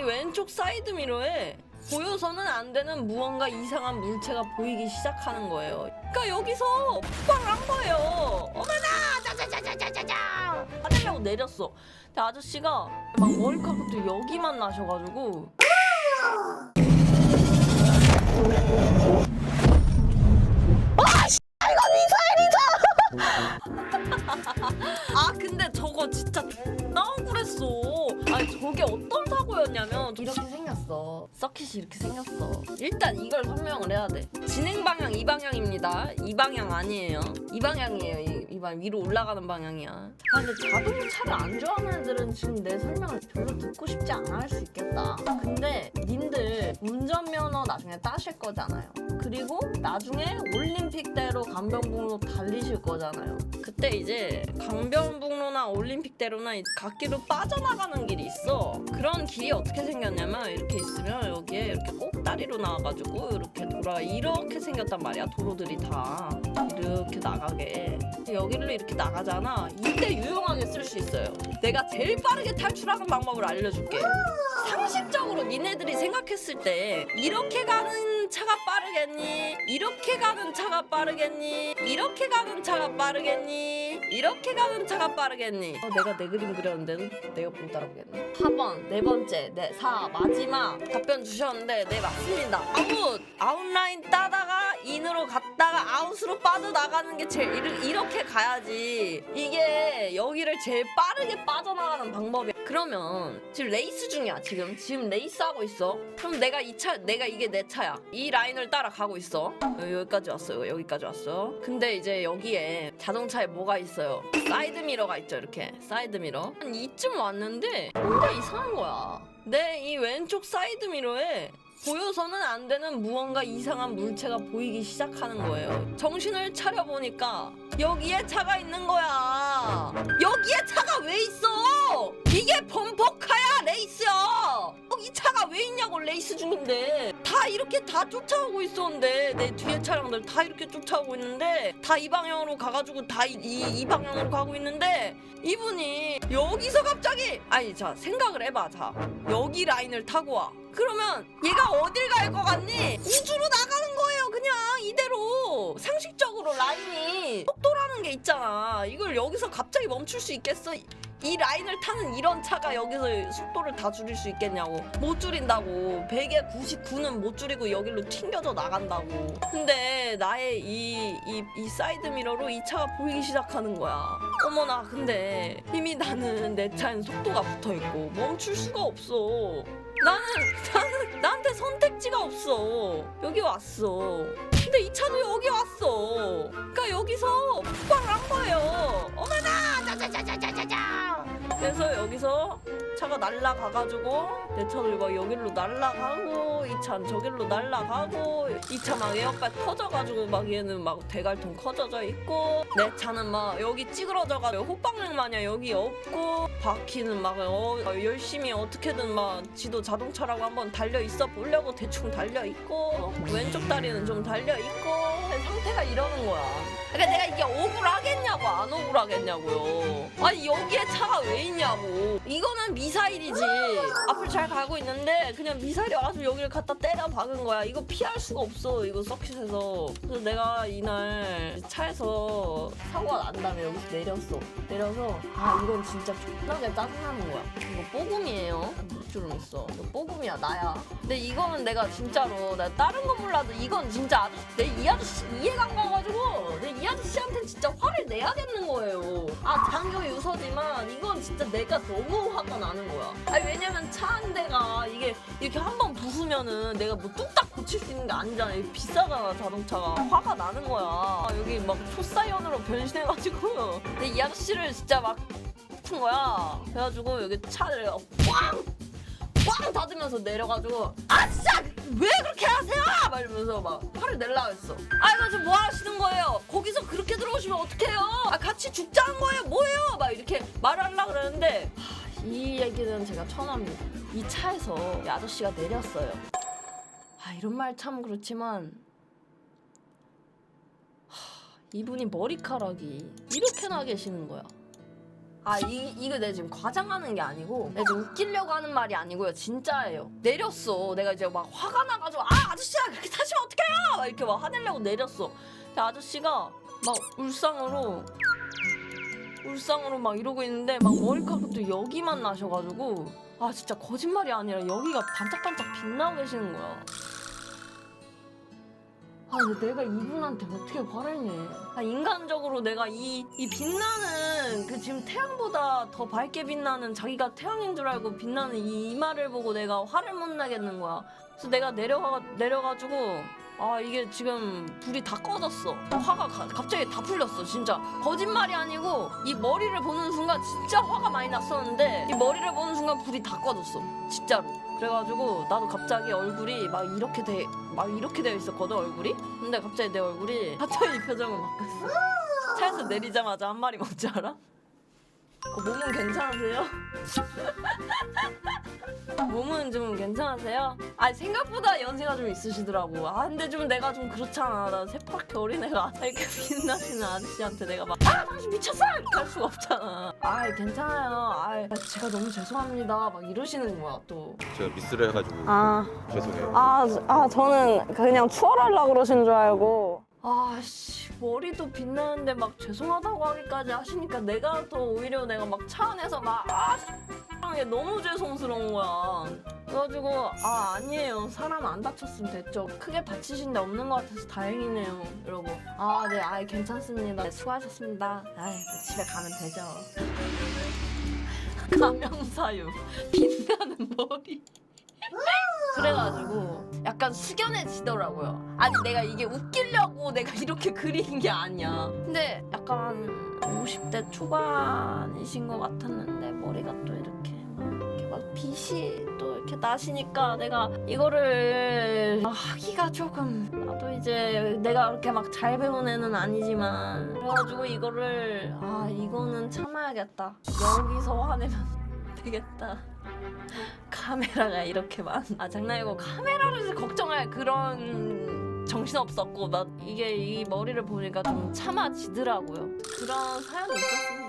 이 왼쪽 사이드 미러에 보여서는 안 되는 무언가 이상한 물체가 보이기 시작하는 거예요. 그러니까 여기서 푸방을 한 거예요. 어머나! 짜자자자자자자! 하늘라고 내렸어. 근데 아저씨가 막 머리카락도 여기만 나셔가지고 아 근데 저거 진짜 나 억울했어 아니 저게 어떤 사고였냐면 이렇게 생겼어. 서킷이 이렇게 생겼어. 일단 이걸 설명을 해야 돼. 진행 방향 이 방향입니다. 이 방향 아니에요. 이 방향이에요. 이, 이 방향 위로 올라가는 방향이야. 아 근데 자동차를 안 좋아하는 애들은 지금 내 설명을 별로 듣고 싶지 않아 할 수 있겠다. 근데 님들 운전면허 나중에 따실 거잖아요. 그리고 나중에 올림픽대로 강변북로 달리실 거잖아요. 그때 이제 강변북로나 올림픽대로나 이 갓길로 빠져나가는 길이 있어. 그런 길이 어떻게 생겼냐면 이렇게 있으면 여기에 이렇게 꼭다리로 나와가지고 이렇게 돌아 이렇게 생겼단 말이야. 도로들이 다 이렇게 나가게. 여기를 이렇게 나가잖아. 이때 유용하게 쓸 수 있어요. 내가 제일 빠르게 탈출하는 방법을 알려줄게. 상식적으로 니네들이 생각했을 때 이렇게 가는 차가 빠르겠니? 이렇게 가는 차가 빠르겠니? 이렇게 가는 차가 빠르겠니? 이렇게 가는 차가 빠르겠니? 어, 내가 내 그림 그렸는데도 내가 못 따라오겠네. 4번, 네 번째, 네, 4, 마지막 답변 주셨는데 네 맞습니다. 아웃! 아웃라인 따다가 인으로 갔다가 아웃으로 빠져나가는 게 제일 이렇게 가야지 이게 여기를 제일 빠르게 빠져나가는 방법이야. 그러면 지금 레이스 중이야 지금 지금 레이스 하고 있어. 그럼 내가 이 차 내가 이게 내 차야. 이 라인을 따라 가고 있어. 여- 여기까지 왔어. 여기까지 왔어. 근데 이제 여기에 자동차에 뭐가 있어요? 사이드 미러가 있죠 이렇게 사이드 미러. 한 이쯤 왔는데 뭔가 이상한 거야. 내 이 왼쪽 사이드 미러에 보여서는 안 되는 무언가 이상한 물체가 보이기 시작하는 거예요. 정신을 차려 보니까 여기에 차가 있는 거야. 여기에 차가 왜 있어? 이게 범퍼카야 레이스야. 어, 이 차가 왜 있냐고 레이스 중인데 다 이렇게 다 쫓아오고 있었는데 내 뒤에 차량들 다 이렇게 쫓아오고 있는데 다 이 방향으로 가가지고 다이이 방향으로 가고 있는데 이분이 여기서 갑자기 아니 자 생각을 해봐 자 여기 라인을 타고 와 그러면 얘가 어딜 갈 것 같니? 우주로 나가는 거예요 그냥. 이대로. 상식적으로 라인이 속도라는 게 있잖아. 이걸 여기서 갑자기 멈출 수 있겠어? 이 라인을 타는 이런 차가 여기서 속도를 다 줄일 수 있겠냐고. 못 줄인다고. 100에 99는 못 줄이고 여기로 튕겨져 나간다고. 근데 나의 이, 이, 이 사이드 미러로 이 차가 보이기 시작하는 거야. 어머나 근데. 이미 나는 내 차엔 속도가 붙어있고 멈출 수가 없어 나는 나는 나한테 선택지가 없어. 여기 왔어. 근데 이 차도 여기 왔어. 그러니까 여기서 푸방을 한 거예요. 어머나! 짜자자자자자자! 그래서 여기서 차가 날라가가지고 내 차도 막 여기로 날라가고 이 차는 저길로 날라가고 이 차 막 에어백 터져가지고 막 얘는 막 대갈통 커져져 있고 내 차는 막 여기 찌그러져가지고 호빵을 마냥 여기 없고 바퀴는 막 어, 열심히 어떻게든 막 지도 자동차라고 한번 달려 있어 보려고 대충 달려 있고 왼쪽 다리는 좀 달려 있고 상태가 이러는 거야. 그러니까 내가 이게 억울하겠냐고 안 억울하겠냐고요. 아니 여기에 차가 왜 있냐고. 이거는 미사일이지. 앞을 잘 가고 있는데 그냥 미사일이 와가지고 여기를 갖다 때려 박은 거야. 이거 피할 수가 없어. 이거 서킷에서. 그래서 내가 이날 차에서 사고가 난 다음에 여기서 내렸어. 내려서 아 이건 진짜 존나게 짜증나는 거야. 이거 뽀금이에요. 주름 있어. 이거 뽀금이야 나야. 근데 이거는 내가 진짜로 나 다른 건 몰라도 이건 진짜 아저씨 내 이 아저씨 이해가 안 가가지고 내 이 아저씨한테 진짜 화를 내야겠는 거예요. 아 장교 유서지만 이건 진짜 내가 너무 화가 나는 거야. 아니 왜냐면 차 한 대가 이게 이렇게 한 번 부수면은 내가 뭐 뚝딱 고칠 수 있는 게 아니잖아. 이거 비싸잖아 자동차가. 화가 나는 거야. 아, 여기 막 초사연으로 변신해가지고 근데 이 아저씨를 진짜 막푼 거야. 그래가지고 여기 차를 꽝! 꽝 닫으면서 내려가지고 아 진짜 왜 그렇게 하세요? 막 이러면서 막 화를 낼라 했어. 아 이거 지금 뭐 하시는 거예요? 거기서 그렇게 들어오시면 어떡해요? 아 같이 죽자는 거예요? 뭐예요? 막 이렇게 말을 하려고 그러는데 하, 이 얘기는 제가 처음 합니다. 이 차에서 이 아저씨가 내렸어요. 아 이런 말 참 그렇지만 하, 이분이 머리카락이 이렇게 나 계시는 거야. 아 이, 이거 내가 지금 과장하는 게 아니고 내가 지금 웃기려고 하는 말이 아니고요 진짜예요 내렸어 내가 이제 막 화가 나가지고 아 아저씨야 그렇게 타시면 어떡해요 막 이렇게 막 화내려고 내렸어 근데 아저씨가 막 울상으로 울상으로 막 이러고 있는데 막 머리카락도 여기만 나셔가지고 아 진짜 거짓말이 아니라 여기가 반짝반짝 빛나고 계시는 거야 아 근데 내가 이분한테 어떻게 화를 내? 아 인간적으로 내가 이, 이 빛나는 그 지금 태양보다 더 밝게 빛나는 자기가 태양인 줄 알고 빛나는 이 이마를 보고 내가 화를 못 내겠는 거야. 그래서 내가 내려가 내려가지고 아 이게 지금 불이 다 꺼졌어. 화가 가- 갑자기 다 풀렸어 진짜. 거짓말이 아니고 이 머리를 보는 순간 진짜 화가 많이 났었는데 이 머리를 보는 순간 불이 다 꺼졌어 진짜로. 그래가지고 나도 갑자기 얼굴이 막 이렇게 돼, 막 이렇게 되어 있었거든 얼굴이. 근데 갑자기 내 얼굴이 갑자기 표정을 바꿨어. 차에서 내리자마자 한 마리 뭔지 알아? 어, 몸은 괜찮으세요? 몸은 좀 괜찮으세요? 아 생각보다 연세가 좀 있으시더라고. 아 근데 좀 내가 좀 그렇잖아. 나 새파랗게 어린애가 이렇게 빛나시는 아저씨한테 내가 막 아 당신 미쳤어! 이렇게 할 수가 없잖아. 아 괜찮아요. 아 제가 너무 죄송합니다. 막 이러시는 거야 또. 제가 미스를 해가지고 아. 죄송해요. 아, 아 저는 그냥 추월하려고 그러신 줄 알고 아씨 머리도 빛나는데 막 죄송하다고 하기까지 하시니까 내가 더 오히려 내가 막 차 안에서 막아 이게 너무 죄송스러운 거야. 그래가지고 아 아니에요. 사람 안 다쳤으면 됐죠. 크게 다치신 데 없는 것 같아서 다행이네요. 이러고 아네아 괜찮습니다. 네, 수고하셨습니다. 아이 뭐 집에 가면 되죠. 감명사유. 빛나는 머리. 그래가지고 약간 숙연해지더라고요. 아니 내가 이게 웃기려고 내가 이렇게 그린 게 아니야. 근데 약간 50대 초반이신 것 같았는데 머리가 또 이렇게 막, 이렇게 막 빛이 또 이렇게 나시니까 내가 이거를 하기가 조금 나도 이제 내가 그렇게 막 잘 배운 애는 아니지만 그래가지고 이거를 아 이거는 참아야겠다. 여기서 화내면 되겠다. 카메라가 이렇게 많. 아 장난이고 카메라를 걱정할 그런 정신 없었고 나 이게 이 머리를 보니까 좀 참아지더라고요. 그런 사연이 있었습니다.